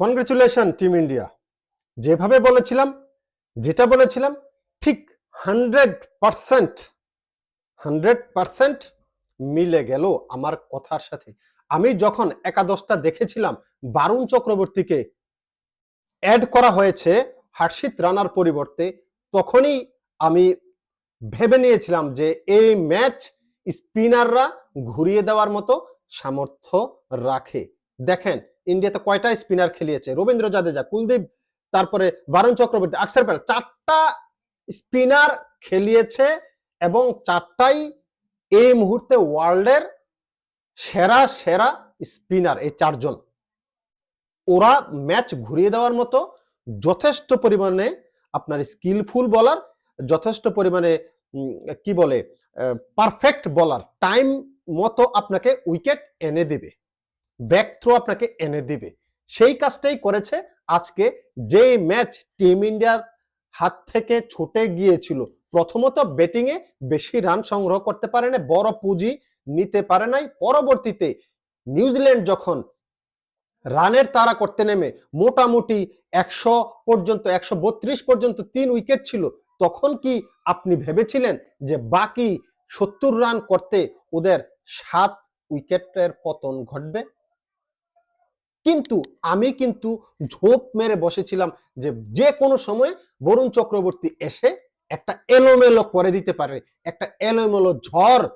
Congratulation team India যেভাবে বলেছিলাম, যেটা বলেছিলাম, ঠিক হান্ড্রেড পারসেন্ট হান্ড্রেড পারসেন্ট মিলে গেল আমার কথার সাথে। আমি যখন একাদশটা দেখেছিলাম, বারুণ চক্রবর্তীকে অ্যাড করা হয়েছে হার্ষিত রানার পরিবর্তে, তখনই আমি ভেবে নিয়েছিলাম যে এই ম্যাচ স্পিনাররা ঘুরিয়ে দেওয়ার মতো সামর্থ্য রাখে। দেখেন ইন্ডিয়াতে কয়টা স্পিনার খেলিয়েছে? রবীন্দ্র জাদেজা, কুলদীপ, তারপরে বারুণ চক্রবর্তী, আকসার প্যাটেল চারটা স্পিনার খেলিয়েছে এবং চারটাই এই মুহূর্তে ওয়ার্ল্ডের সেরা সেরা স্পিনার এই চারজন। ওরা ম্যাচ ঘুরিয়ে দেওয়ার মতো যথেষ্ট পরিমাণে আপনার স্কিলফুল বলার, যথেষ্ট পরিমাণে কি বলে পারফেক্ট বলার টাইম মতো আপনাকে উইকেট এনে দেবে। ব্যাক থ্রো আপনাকে এনে দিবে। সেই কাজটাই করেছে আজকে যে ম্যাচ টিম ইন্ডিয়ার হাত থেকে ছুটে গিয়েছিল। প্রথমত ব্যাটিং এ বেশি রান সংগ্রহ করতে পারে না বড় পুঁজি নিতে পারে নাই। পরবর্তীতে নিউজিল্যান্ড যখন রানের তাড়া করতে নেমে, মোটামুটি একশো পর্যন্ত, একশো বত্রিশ পর্যন্ত তিন উইকেট ছিল, তখন কি আপনি ভেবেছিলেন যে বাকি সত্তর রান করতে ওদের সাত উইকেটের পতন ঘটবে? কিন্তু আমি কিন্তু ঝোপ মেরে বসেছিলাম যে যে কোনো সময় বরুণ চক্রবর্তী এসে একটা এলোমেলো করে দিতে পারে, একটা এলোমেলো ঝড়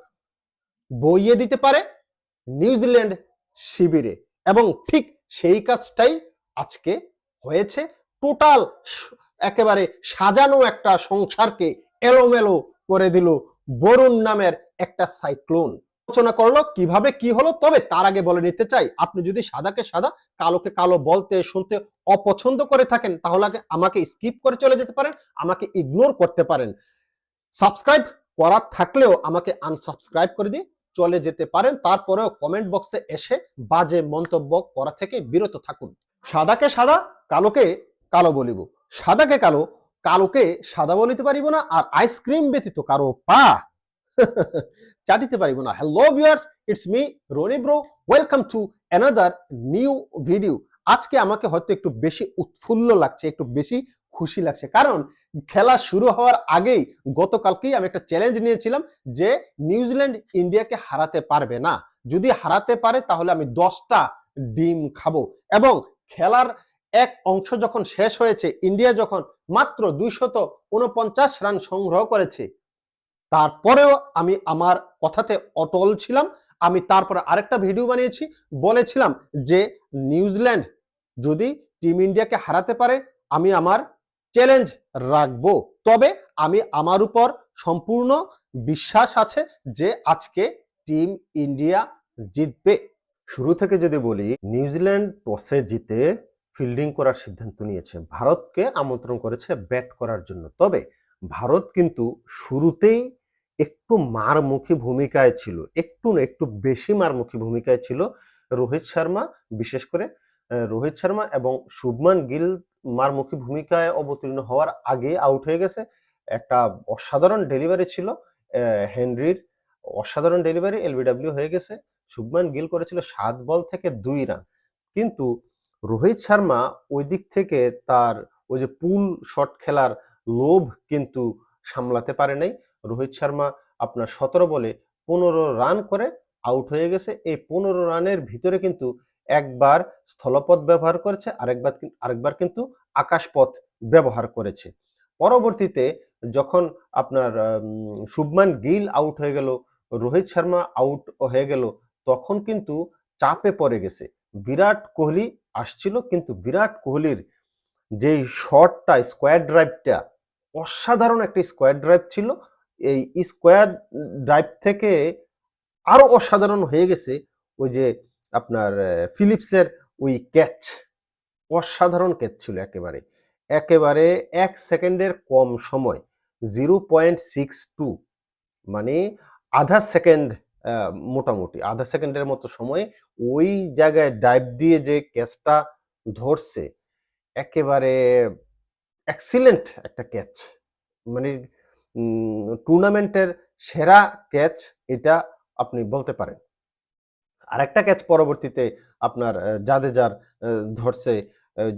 বইয়ে দিতে পারে নিউজিল্যান্ড শিবিরে। এবং ঠিক সেই কাজটাই আজকে হয়েছে। টোটাল একেবারে সাজানো একটা সংসারকে এলোমেলো করে দিল বরুণ নামের একটা সাইক্লোন। আলোচনা করল, কীভাবে কি হলো, তবে তার আগে বলে নিতে চাই, আপনি যদি সাদাকে সাদা, কালোকে কালো বলতে, শুনতে অপছন্দ করে থাকেন, তাহলে আমাকে স্কিপ করে চলে যেতে পারেন, আমাকে ইগনোর করতে পারেন। সাবস্ক্রাইব করা থাকলেও আমাকে আনসাবস্ক্রাইব করে দিয়ে চলে যেতে পারেন, তারপরেও কমেন্ট বক্সে এসে বাজে মন্তব্য করা থেকে বিরত থাকুন। সাদাকে সাদা, কালোকে কালো বলিব। সাদাকে কালো, কালোকে সাদা বলিতে পারিব না, আর আইসক্রিম ব্যতীত কারও পা চাটিতে পারিব না hello viewers it's me Rony bro welcome to another new video আজকে আমাকে হয়তো একটু বেশি উৎফুল্ল লাগছে, একটু বেশি খুশি লাগছে। কারণ খেলা শুরু হওয়ার আগেই গতকালকেই আমি একটা চ্যালেঞ্জ নিয়েছিলাম যে নিউজিল্যান্ড ইন্ডিয়াকে হারাতে পারবে না। যদি হারাতে পারে, তাহলে আমি দশটা ডিম খাব। এবং খেলার এক অংশ যখন শেষ হয়েছে ইন্ডিয়া যখন মাত্র দুইশত উনপঞ্চাশ রান সংগ্রহ করেছে তারপরেও আমি আমার কথাতে অটল ছিলাম। আমি তারপরে আরেকটা ভিডিও বানিয়েছি। বলেছিলাম যে নিউজিল্যান্ড যদি টিম ইন্ডিয়াকে হারাতে পারে, আমি আমার চ্যালেঞ্জ রাখব। তবে আমি আমার উপর সম্পূর্ণ বিশ্বাস আছে যে আজকে টিম ইন্ডিয়া জিতবে। শুরু থেকে যদি বলি, নিউজিল্যান্ড টসে জিতে ফিল্ডিং করার সিদ্ধান্ত নিয়েছে। ভারতকে আমন্ত্রণ করেছে ব্যাট করার জন্য। তবে ভারত কিন্তু শুরুতেই একটু মারমুখী ভূমিকায় ছিল, একটু না, একটু বেশি মারমুখী ভূমিকায় ছিল রোহিত শর্মা, বিশেষ করে রোহিত শর্মা এবং শুভমান গিল মারমুখী ভূমিকায় অবতীর্ণ হওয়ার আগে আউট হয়ে গেছে। একটা অসাধারণ ডেলিভারি ছিল হেনরির অসাধারণ ডেলিভারি এলবিডব্লিউ হয়ে গেছে। শুভমান গিল করেছিল সাত বল থেকে দুই রান। কিন্তু রোহিত শর্মা ওই দিক থেকে তার ওই যে পুল শট খেলার লোভ কিন্তু সামলাতে পারে নাই। রোহিত শর্মা আপনার সতেরো বলে পনেরো রান করে আউট হয়ে গেছে। এই পনেরো রানের ভিতরে কিন্তু একবার স্থলপথ ব্যবহার করেছে, আরেকবার আরেকবার কিন্তু আকাশপথ ব্যবহার করেছে। পরবর্তীতে যখন আপনার শুভমান গিল আউট হয়ে গেল, রোহিত শর্মা আউট হয়ে গেল, তখন কিন্তু চাপে পড়ে গেছে। বিরাট কোহলি আসছিল, কিন্তু বিরাট কোহলির যেই শটটা স্কোয়ার ড্রাইভটা অসাধারণ একটা স্কোয়ার ড্রাইভ ছিল। এই স্কোয়ার ড্রাইভ থেকে আরও অসাধারণ হয়ে গেছে ওই যে আপনার ফিলিপসের ওই ক্যাচ। অসাধারণ ক্যাচ ছিল একেবারে। একেবারে এক সেকেন্ডের কম সময়, জিরো পয়েন্ট সিক্স টু মানে আধা সেকেন্ড মোটামুটি, আধা সেকেন্ডের মতো সময়ে ওই জায়গায় ডাইভ দিয়ে যে ক্যাচটা ধরছে, একেবারে এক্সিলেন্ট একটা ক্যাচ। মানে টুর্নামেন্টের সেরা ক্যাচ এটা আপনি বলতে পারেন। আরেকটা ক্যাচ পরবর্তীতে আপনার জাদেজার ধরছে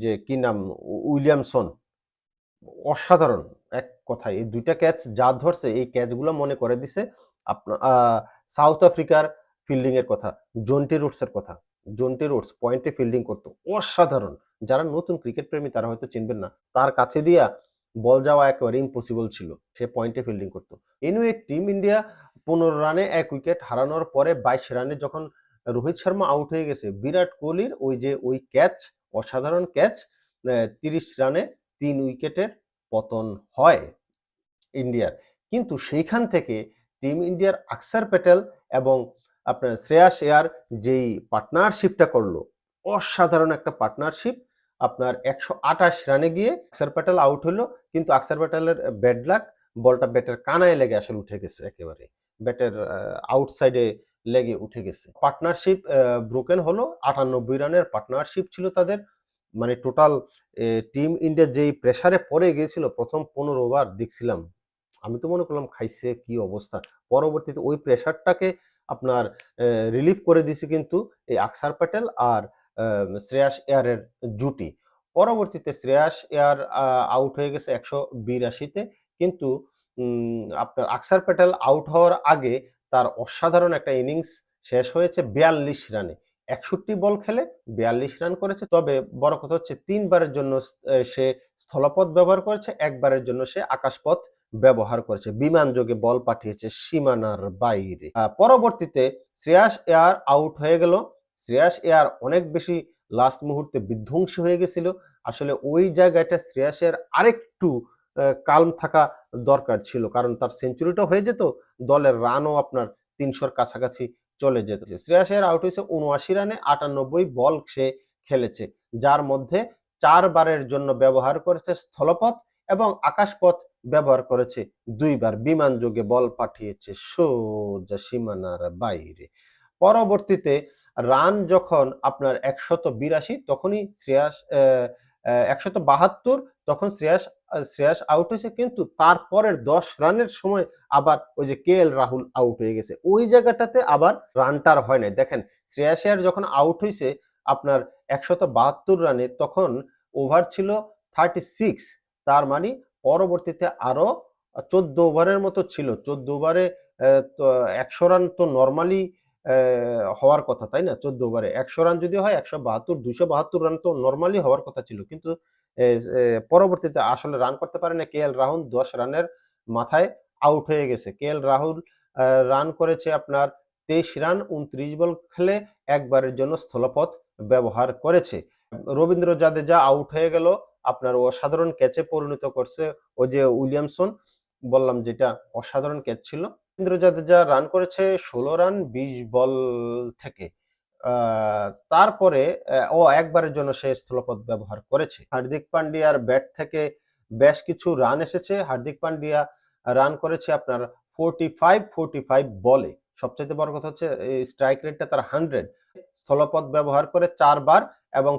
যে কি নাম, উইলিয়ামসন। অসাধারণ, এক কথায়। এই দুইটা ক্যাচ যা ধরছে, এই ক্যাচগুলো মনে করে দিছে আপনার সাউথ আফ্রিকার ফিল্ডিং এর কথা জন্টি রুটস এর কথা। জন্টি রুটস পয়েন্টে ফিল্ডিং করতো। অসাধারণ। যারা নতুন ক্রিকেট প্রেমী, তারা হয়তো চিনবেন না। তার কাছে দিয়া বল যাওয়া একেবারে ইম্পসিবল ছিল। সে পয়েন্টে ফিল্ডিং করতো। এনিওয়ে টিম ইন্ডিয়া পনেরো রানে এক উইকেট হারানোর পরে বাইশ রানে যখন রোহিত শর্মা আউট হয়ে গেছে, বিরাট কোহলির ওই যে ওই ক্যাচ অসাধারণ ক্যাচ তিরিশ রানে তিন উইকেটের পতন হয় ইন্ডিয়ার কিন্তু সেইখান থেকে টিম ইন্ডিয়ার আকসার প্যাটেল এবং আপনার শ্রেয়াস এয়ার যেই পার্টনারশিপটা করল, অসাধারণ একটা পার্টনারশিপ আপনার একশো আঠাশ রানে গিয়ে আকসার প্যাটেল আউট হলো। কিন্তু আকসার প্যাটেলের ব্যাড লাক বলটা ব্যাটের কানায় লেগে আসলে উঠে গেছে একেবারে। ব্যাটের আউটসাইডে লেগে উঠে গেছে। পার্টনারশিপ ব্রোকেন হলো। আটানব্বই রানের পার্টনারশিপ ছিল তাদের। মানে টোটাল টিম ইন্ডিয়া যেই প্রেসারে পড়ে গিয়েছিল, প্রথম পনেরো ওভার দেখছিলাম। আমি তো মনে করলাম, খাইছে, কি অবস্থা? পরবর্তীতে ওই প্রেশারটাকে আপনার রিলিফ করে দিছে কিন্তু এই আকসার প্যাটেল আর শ্রেয়াস এয়ারের জুটি। পরবর্তীতে শ্রেয়াস এয়ার আউট হয়ে গেছে একশো বিরাশিতে। কিন্তু আপনার আকসার প্যাটেল আউট হওয়ার আগে তার অসাধারণ একটা ইনিংস শেষ হয়েছে বিয়াল্লিশ রানে। একষট্টি বল খেলে বিয়াল্লিশ রান করেছে। তবে বড় কথা হচ্ছে তিনবারের জন্য সে স্থলপথ ব্যবহার করেছে, একবারের জন্য সে আকাশপথ ব্যবহার করেছে। বিমান যোগে বল পাঠিয়েছে সীমানার বাইরে। পরবর্তীতে শ্রেয়াস এয়ার আউট হয়ে গেল। শ্রেয়াস এয়ার অনেক বেশি লাস্ট মুহূর্তে বিধ্বংসী হয়ে গেছিল। আসলে ওই জায়গাটা শ্রেয়াসের আরেকটু কালম থাকা দরকার ছিল। কারণ তার সেঞ্চুরিটা হয়ে যেত, দলের রানও আপনার তিনশোর কাছাকাছি চলে যেত। এয়ার আউট হয়েছে উনআশি রানে, আটানব্বই বল সে খেলেছে। যার মধ্যে চারবারের জন্য ব্যবহার করেছে স্থলপথ এবং আকাশপথ ব্যবহার করেছে দুইবার। বিমান যোগে বল পাঠিয়েছে সোজা সীমানার বাইরে। পরবর্তীতে রান যখন আপনার একশত বিরাশি, তখনই শ্রেয়াস একশত বাহাত্তর, তখন শ্রেয়াস শ্রেয়াস আউট হয়েছে। কিন্তু তারপরের দশ রানের সময় আবার ওই যে কে এল রাহুল আউট হয়ে গেছে। ওই জায়গাটাতে আবার রানটার হয় নাই। দেখেন, শ্রেয়াস আয়ার যখন আউট হয়েছে আপনার একশত বাহাত্তর রানে, তখন ওভার ছিল থার্টি সিক্স তার মানে পরবর্তীতে আরও চোদ্দ ওভারের মতো ছিল। চোদ্দ ওভারে একশো রান তো নর্মালি হওয়ার কথা, তাই না? চোদ্দ ওভারে একশো রান যদি হয়, একশো বাহাত্তর, দুশো বাহাত্তর রান তো নর্মালি হওয়ার কথা ছিল। কিন্তু পরবর্তীতে আসলে রান করতে পারে না কে এল রাহুল, দশ রানের মাথায় আউট হয়ে গেছে। কে এল রাহুল রান করেছে আপনার তেইশ রান, উনত্রিশ বল খেলে একবারের জন্য স্থলপথ ব্যবহার করেছে। রবীন্দ্র জাদেজা আউট হয়ে গেল, আপনার অসাধারণ ক্যাচে পরিণত করছে ও যে উইলিয়ামসন, বললাম যেটা অসাধারণ ক্যাচ ছিল। রবীন্দ্র জাদেজা রান করেছে ষোলো রান বিশ বল থেকে। তারপরে ও একবারের জন্য সে স্থলপথ ব্যবহার করেছে। হার্দিক পান্ডিয়ার ব্যাট থেকে বেশ কিছু রান এসেছে। হার্দিক পান্ডিয়া রান করেছে আপনার ফোরটি ফাইভ ফোরটি ফাইভ বলে সবচেয়ে বড় কথা হচ্ছে স্ট্রাইক রেটটা তার হান্ড্রেড স্থলপথ ব্যবহার করে চারবার এবং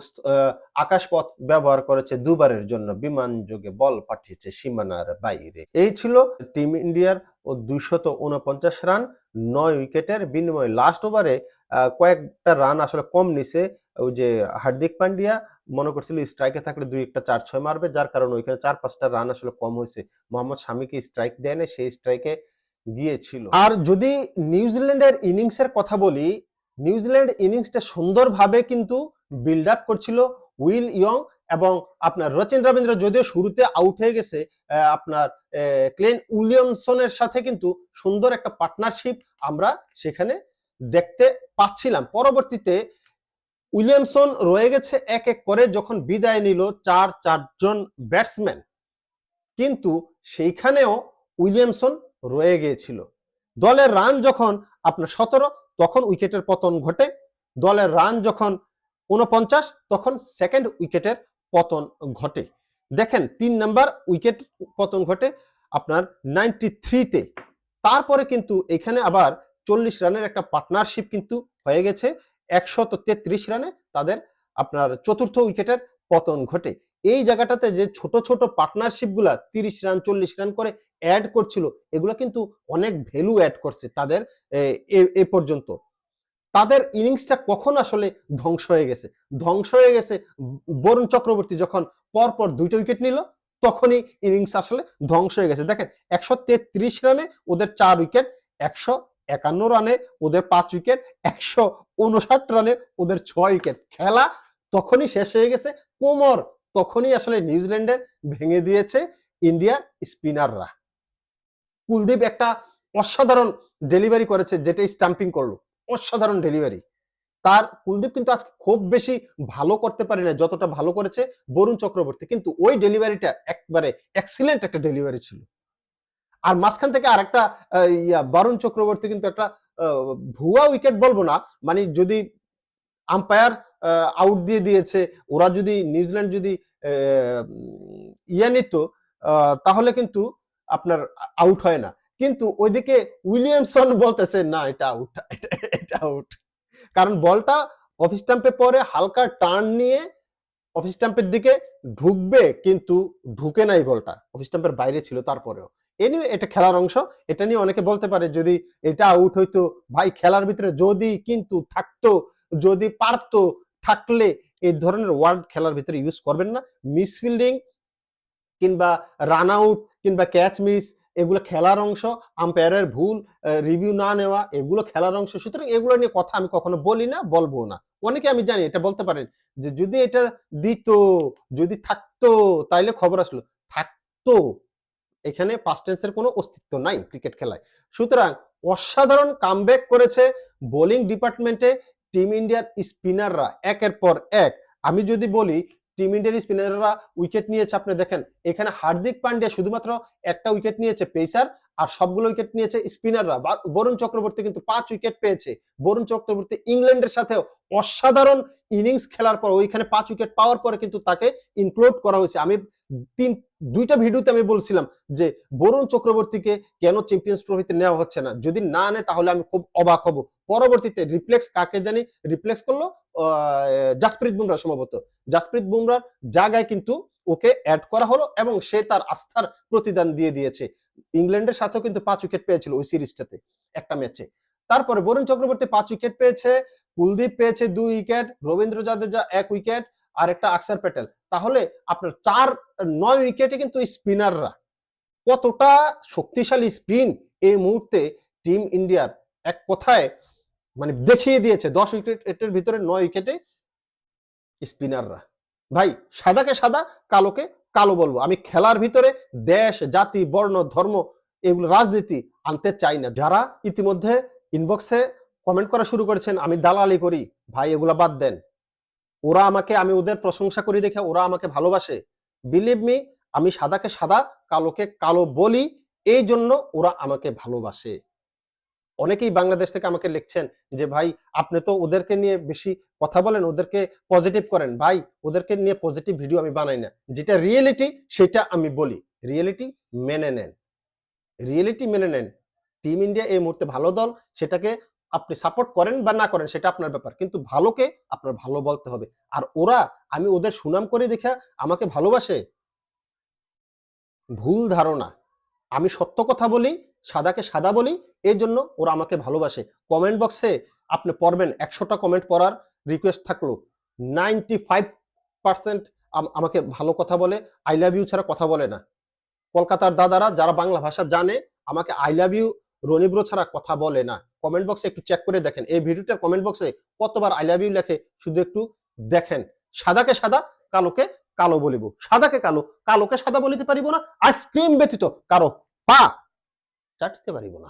আকাশপথ ব্যবহার করেছে দুবারের জন্য, বিমান যোগে বল পাঠিয়েছে সীমানার বাইরে। এই ছিল টিম ইন্ডিয়ার ও দুইশত উনপঞ্চাশ রান, নয় উইকেটের বিনিময়ে লাস্ট ওভারে কয়েকটা রান আসলে কম নিছে ওই যে হার্দিক পান্ডিয়া। মনে করছিল স্ট্রাইকে থাকলে দুই একটা চার ছয় মারবে, যার কারণে ওইখানে চার পাঁচটা রান আসলে কম হয়েছে। মোহাম্মদ শামিকে স্ট্রাইক দেয় না সেই স্ট্রাইকে গিয়েছিল। আর যদি নিউজিল্যান্ডের ইনিংসের কথা বলি, নিউজিল্যান্ড ইনিংসটা সুন্দরভাবে কিন্তু বিল্ড আপ করছিল উইল ইয়ং এবং আপনার রচিন রবীন্দ্র যদিও শুরুতে আউট হয়ে গেছে আপনার ক্লেন উইলিয়ামসনের সাথে কিন্তু সুন্দর একটা পার্টনারশিপ আমরা সেখানে দেখতে পাচ্ছিলাম। পরবর্তীতে উইলিয়ামসন রয়ে গেছে এক এক করে যখন বিদায় নিল চার চারজন ব্যাটসম্যান কিন্তু সেইখানেও উইলিয়ামসন রয়ে গিয়েছিল। দলের রান যখন আপনার সতেরো, তখন উইকেটের পতন ঘটে। দলের রান যখন উনপঞ্চাশ তখন সেকেন্ড উইকেটের পতন ঘটে। দেখেন, তিন নাম্বার উইকেট পতন ঘটে আপনার নাইনটি থ্রিতে তারপরে কিন্তু এখানে আবার চল্লিশ রানের একটা পার্টনারশিপ কিন্তু হয়ে গেছে, একশত তেত্রিশ রানে তাদের আপনার চতুর্থ উইকেটের পতন ঘটে। এই জায়গাটাতে যে ছোট ছোট পার্টনারশিপগুলা তিরিশ রান, চল্লিশ রান করে অ্যাড করছিল, এগুলো কিন্তু অনেক ভ্যালু অ্যাড করছে তাদের এ পর্যন্ত। তাদের ইনিংসটা কখন আসলে ধ্বংস হয়ে গেছে? ধ্বংস হয়ে গেছে বরুণ চক্রবর্তী যখন পরপর দুইটা উইকেট নিল, তখনই ইনিংস আসলে ধ্বংস হয়ে গেছে। দেখেন, একশো তেত্রিশ রানে ওদের চার উইকেট একশো একান্ন রানে ওদের পাঁচ উইকেট একশো উনষাট রানে ওদের ছয় উইকেট খেলা তখনই শেষ হয়ে গেছে, কোমর তখনই আসলে নিউজিল্যান্ডের ভেঙে দিয়েছে ইন্ডিয়ার স্পিনাররা। কুলদীপ একটা অসাধারণ ডেলিভারি করেছে, যেটাই স্টাম্পিং করল। অসাধারণ ডেলিভারি তার কুলদীপ কিন্তু আজকে খুব বেশি ভালো করতে পারে না যতটা ভালো করেছে বরুণ চক্রবর্তী। কিন্তু ওই ডেলিভারিটা একবারে এক্সিলেন্ট একটা ডেলিভারি ছিল। আর মাঝখান থেকে আহ, ইয়া বরুণ চক্রবর্তী কিন্তু একটা ভুয়া উইকেট বলব না মানে যদি আম্পায়ার আউট দিয়ে দিয়েছে ওরা যদি নিউজিল্যান্ড যদি ইয়ে নিত তাহলে কিন্তু আপনার আউট হয় না। কিন্তু ওইদিকে উইলিয়ামসন বলতেছে, না, এটা আউট এটা আউট কারণ বলটা অফ স্টাম্পে পরে হালকা টার্ন নিয়ে অফ স্টাম্পের দিকে ঢুকবে, কিন্তু ঢুকে নাই বলটা। অফ স্টাম্পের বাইরে ছিল তারপরেও। এনিওয়ে এটা খেলার অংশ। এটা নিয়ে অনেকে বলতে পারে, যদি এটা আউট হইতো, ভাই, খেলার ভিতরে যদি, কিন্তু থাকতো, যদি পারতো, থাকলে এই ধরনের ওয়ার্ড খেলার ভিতরে ইউজ করবেন না। মিসফিল্ডিং কিংবা রান আউট কিংবা ক্যাচ মিস এগুলো খেলার অংশ আম্পায়ারের ভুল রিভিউ না নেওয়া, এগুলো খেলার অংশ। সুতরাং এগুলো নিয়ে কথা আমি কখনো বলি না, বলব না। অনেকে আমি জানি এটা বলতে পারেন যে, যদি এটা দিত, যদি থাকতো, তাইলে খবর আসলো। থাকতো। এখানে পাস্ট কোনো অস্তিত্ব নাই ক্রিকেট খেলায়। সুতরাং অসাধারণ কামব্যাক করেছে বোলিং ডিপার্টমেন্টে টিম ইন্ডিয়ার স্পিনাররা একের পর এক। আমি যদি বলি টিম ইন্ডিয়ার স্পিনাররা উইকেট নিয়েছে, আপনি দেখেন। এখানে হার্দিক পান্ডিয়া শুধুমাত্র একটা উইকেট নিয়েছে পেসার আর সবগুলো উইকেট নিয়েছে স্পিনাররা বরুণ চক্রবর্তী কিন্তু পাঁচ উইকেট পেয়েছে। বরুণ চক্রবর্তী ইংল্যান্ডের সাথেও অসাধারণ ইনিংস খেলার পর, ওইখানে পাঁচ উইকেট পাওয়ার পরে কিন্তু তাকে ইনক্লুড করা হয়েছে। আমি তিন, দুইটা ভিডিওতে আমি বলছিলাম যে বরুণ চক্রবর্তীকে কেন চ্যাম্পিয়ন্স ট্রফিতে নেওয়া হচ্ছে না? যদি না নেয়, তাহলে আমি খুব অবাক হব। পরবর্তীতে রিপ্লেক্স কাকে জানি? রিপ্লেক্স করল জাসপ্রীত বুমরা সম্ভবত। জাসপ্রীত বুমরার জায়গায় কিন্তু ওকে অ্যাড করা হলো এবং সে তার আস্থার প্রতিদান দিয়ে দিয়েছে। ইংল্যান্ডের সাথেও কিন্তু পাঁচ উইকেট পেয়েছিল ওই সিরিজটাতে, একটা ম্যাচে। তারপরে বরুণ চক্রবর্তী পাঁচ উইকেট পেয়েছে, কুলদীপ পেয়েছে দুই উইকেট, রবীন্দ্র জাদেজা এক উইকেট, আর একটা আকসার প্যাটেল। তাহলে আপনার চার, নয় উইকেটে কিন্তু স্পিনাররা কতটা শক্তিশালী স্পিন এই মুহূর্তে টিম ইন্ডিয়ার। এক কথায় মানে দেখিয়ে দিয়েছে দশ উইকেটের ভিতরে নয় উইকেটে স্পিনাররা। ভাই, সাদাকে সাদা, কালোকে কালো বলব। আমি খেলার ভিতরে দেশ, জাতি, বর্ণ, ধর্ম এগুলো, রাজনীতি আনতে চাই না। যারা ইতিমধ্যে ইনবক্সে কমেন্ট করা শুরু করেছেন, আমি দালালি করি। ভাই, এগুলা বাদ দেন। ওরা আমাকে, আমি ওদের প্রশংসা করি দেখে ওরা আমাকে ভালোবাসে। বিলিভ মি আমি সাদাকে সাদা, কালোকে কালো বলি, এই জন্য ওরা আমাকে ভালোবাসে। অনেকেই বাংলাদেশ থেকে আমাকে লিখছেন যে, ভাই, আপনি তো ওদেরকে নিয়ে বেশি কথা বলেন, ওদেরকে পজিটিভ করেন। ভাই, ওদেরকে নিয়ে পজিটিভ ভিডিও আমি বানাই না। যেটা রিয়েলিটি সেটা আমি বলি। রিয়েলিটি মেনে নেন। রিয়েলিটি মেনে নেন। টিম ইন্ডিয়া এই মুহূর্তে ভালো দল, সেটাকে আপনি সাপোর্ট করেন বা না করেন, সেটা আপনার ব্যাপার। কিন্তু ভালোকে আপনার ভালো বলতে হবে। আর ওরা, আমি ওদের সুনাম করে দেখা আমাকে ভালোবাসে। ভুল ধারণা। আমি সত্য কথা বলি, সাদাকে সাদা বলি এই জন্য ওরা আমাকে ভালোবাসে। কমেন্ট বক্সে আপনি পড়বেন, একশোটা কমেন্ট পড়ার রিকোয়েস্ট থাকল। নাইনটি ফাইভ পার্সেন্ট আমাকে ভালো কথা বলে আই লাভ ইউ ছাড়া কথা বলে না। কলকাতার দাদারা যারা বাংলা ভাষা জানে, আমাকে আই লাভ ইউ রনিব্রো ছাড়া কথা বলে না। কমেন্ট বক্সে একটু চেক করে দেখেন। এই ভিডিওটার কমেন্ট বক্সে কতবার আই লাভ ইউ লেখে, শুধু একটু দেখেন। সাদাকে সাদা, কালোকে কালো বলিব। সাদাকে কালো, কালোকে সাদা বলিতে পারিব না আইসক্রিম ব্যতীত কারও পা চাটতে পারিব না।